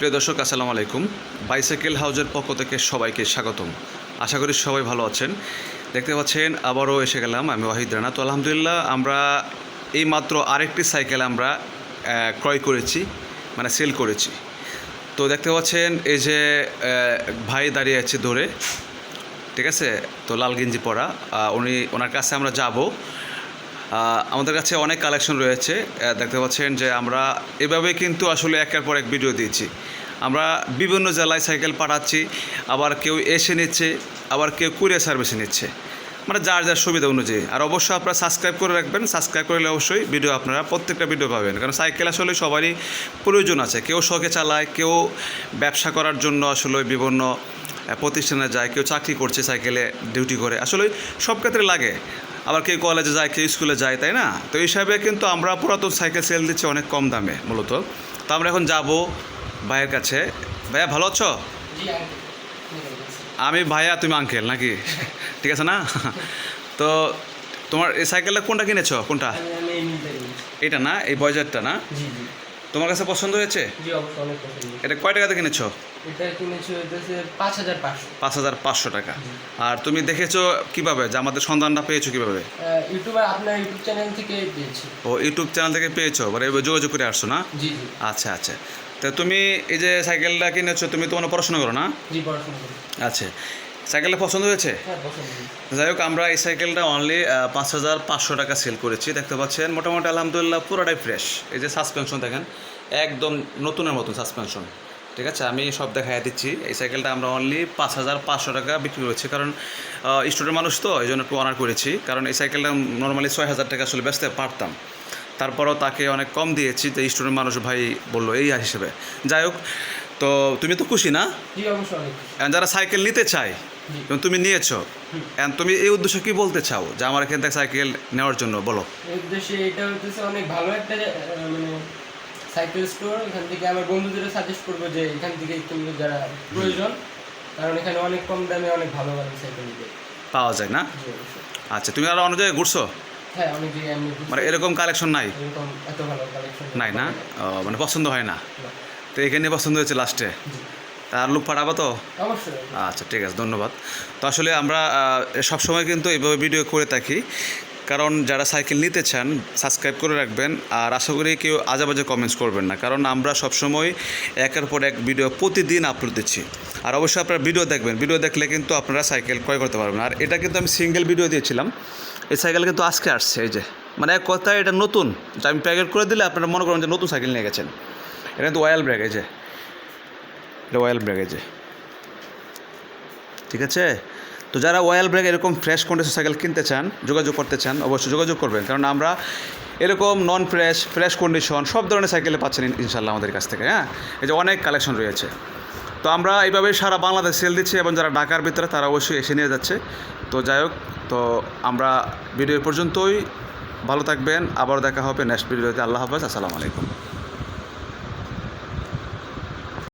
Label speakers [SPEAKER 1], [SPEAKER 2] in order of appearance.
[SPEAKER 1] প্রিয় দর্শক, আসসালামু আলাইকুম। বাইসাইকেল হাউজের পক্ষ থেকে সবাইকে স্বাগতম। আশা করি সবাই ভালো আছেন। দেখতে পাচ্ছেন, আবারও এসে গেলাম আমি ওয়াহিদ রানা। তো আলহামদুলিল্লাহ, আমরা এই মাত্র আরেকটি সাইকেল আমরা ক্রয় করেছি মানে সেল করেছি। তো দেখতে পাচ্ছেন, এই যে ভাই দাঁড়িয়ে আছে ধরে, ঠিক আছে? তো লাল গেঞ্জি পরা উনি, ওনার কাছে আমরা যাব। আমাদের কাছে অনেক কালেকশন রয়েছে। দেখতে পাচ্ছেন যে আমরা এভাবে কিন্তু আসলে একের পর এক ভিডিও দিয়েছি। আমরা বিভিন্ন জেলায় সাইকেল পাঠাচ্ছি, আবার কেউ এসে নিচ্ছে, আবার কেউ কুরিয়ার সার্ভিসে নিচ্ছে। মানে যার যার সুবিধা অনুযায়ী। আর অবশ্যই আপনারা সাবস্ক্রাইব করে রাখবেন। সাবস্ক্রাইব করলে অবশ্যই ভিডিও আপনারা প্রত্যেকটা ভিডিও পাবেন। কারণ সাইকেল আসলে সবারই প্রয়োজন আছে। কেউ শখে চালায়, কেউ ব্যবসা করার জন্য আসলে বিভিন্ন প্রতিষ্ঠানে যায়, কেউ চাকরি করছে সাইকেলে ডিউটি করে। আসলে সব ক্ষেত্রে লাগে। আবার কেউ কলেজে যায় কেউ স্কুলে যায় তাই না? তো এই হিসাবে কিন্তু আমরা পুরাতন সাইকেল সেল দিচ্ছি অনেক কম দামে মূলত। তো আমরা এখন যাব ভাইয়ের কাছে। ভাইয়া ভালো আছো? আমি ভাইয়া তুমি আঙ্কেল নাকি? ঠিক আছে না? তো তোমার এই সাইকেলটা কোনটা কিনেছো? কোনটা? এটা না? এই বয়জারটা না? তোমার কাছে পছন্দ হয়েছে?
[SPEAKER 2] জি অবশ্যই অনেক পছন্দ
[SPEAKER 1] এটা কয় টাকাতে কিনেছো?
[SPEAKER 2] এটা কিনেছি হইতেছে পাঁচ হাজার পাঁচশো।
[SPEAKER 1] পাঁচ হাজার পাঁচশো টাকা। আর তুমি দেখেছ কীভাবে? যে আমাদের সন্ধানটা পেয়েছ কীভাবে?
[SPEAKER 2] ইউটিউবার আপনার ইউটিউব চ্যানেল থেকে পেয়েছি।
[SPEAKER 1] ও ইউটিউব চ্যানেল থেকে পেয়েছ? মানে যোগাযোগ করে আসছো না?
[SPEAKER 2] জি জি।
[SPEAKER 1] আচ্ছা আচ্ছা। তা তুমি এই যে সাইকেলটা কিনেছো তুমি তো কোনো পড়াশোনা করো না?
[SPEAKER 2] জি পড়াশোনা করি।
[SPEAKER 1] আচ্ছা। সাইকেলটা পছন্দ হয়েছে?
[SPEAKER 2] হ্যাঁ পছন্দ করি
[SPEAKER 1] যাই হোক আমরা এই সাইকেলটা অনলি পাঁচ হাজার পাঁচশো টাকা সেল করেছি দেখতে পাচ্ছেন। মোটামুটি আলহামদুলিল্লাহ পুরোটাই ফ্রেশ এই যে সাসপেনশন দেখেন একদম নতুনের মতন সাসপেনশন ঠিক আছে? আমি সব দেখাই দিচ্ছি। এই সাইকেলটা আমরা অনলি পাঁচ হাজার পাঁচশো টাকা বিক্রি করেছি। কারণ স্টুডেন্ট মানুষ তো এই জন্য একটু অনার করেছি। কারণ এই সাইকেলটা নর্মালি ছয় হাজার টাকা আসলে বেচতে পারতাম। তারপরও তাকে অনেক কম দিয়েছি তো স্টুডেন্ট মানুষ ভাই বলল এই হিসেবে। যাই হোক তো তুমি তো খুশি না? যারা সাইকেল নিতে চায় তুমি নিয়েছো। তুমি এই উদ্দেশ্যে কি বলতে চাও? যে আমার এখান থেকে সাইকেল নেওয়ার জন্য বলো।
[SPEAKER 2] উদ্দেশ্যে এটা হইতেছে অনেক ভালো একটা মানে সাইকেল স্টোর। এখান থেকে আমার বন্ধুদের সাজেস্ট করব যে এখান থেকে কিনলে যারা প্রয়োজন কারণ এখানে অনেক কম দামে অনেক ভালো ভালো সাইকেল
[SPEAKER 1] পাওয়া যায় না? আচ্ছা তুমি আরও অন্য জায়গায় ঘুরছো?
[SPEAKER 2] হ্যাঁ
[SPEAKER 1] মানে এরকম কালেকশন নাই? নাই না? মানে পছন্দ হয় না? তো এখানে পছন্দ হয়েছে লাস্টে আর লুক পাঠাবো তো? আচ্ছা ঠিক আছে ধন্যবাদ। তো আসলে আমরা সবসময় কিন্তু এইভাবে ভিডিও করে থাকি। কারণ যারা সাইকেল নিতে চান সাবস্ক্রাইব করে রাখবেন। আর আশা করি কেউ আজাবাজে কমেন্টস করবেন না। কারণ আমরা সবসময় একের পর এক ভিডিও প্রতিদিন আপলোড দিচ্ছি। আর অবশ্যই আপনারা ভিডিও দেখবেন। ভিডিও দেখলে কিন্তু আপনারা সাইকেল ক্রয় করতে পারবেন। আর এটা কিন্তু আমি সিঙ্গেল ভিডিও দিয়েছিলাম। এই সাইকেল কিন্তু আজকে আসছে এই যে। মানে এক কথায় এটা নতুন। তো আমি প্যাকেট করে দিলে আপনারা মনে করেন যে নতুন সাইকেল নিয়ে গেছেন। এটা কিন্তু অয়েল ব্রেক এই যে। এটা যে ঠিক আছে? তো যারা অয়েল ব্রেক এরকম ফ্রেশ কন্ডিশন সাইকেল কিনতে চান, যোগাযোগ করতে চান, অবশ্যই যোগাযোগ করবেন। কারণ আমরা এরকম নন ফ্রেশ ফ্রেশ কন্ডিশন সব ধরনের সাইকেলে পাচ্ছেন ইনশাল্লাহ আমাদের কাছ থেকে হ্যাঁ? এই যে অনেক কালেকশন রয়েছে। তো আমরা এইভাবেই সারা বাংলাদেশ সেল দিচ্ছি এবং যারা ঢাকার ভিতরে, তারা অবশ্যই এসে নিয়ে যাচ্ছে। তো যাই হোক, তো আমরা ভিডিও পর্যন্তই। ভালো থাকবেন। আবার দেখা হবে নেক্সট ভিডিওতে আল্লাহ হাফেজ। আসসালামু আলাইকুম।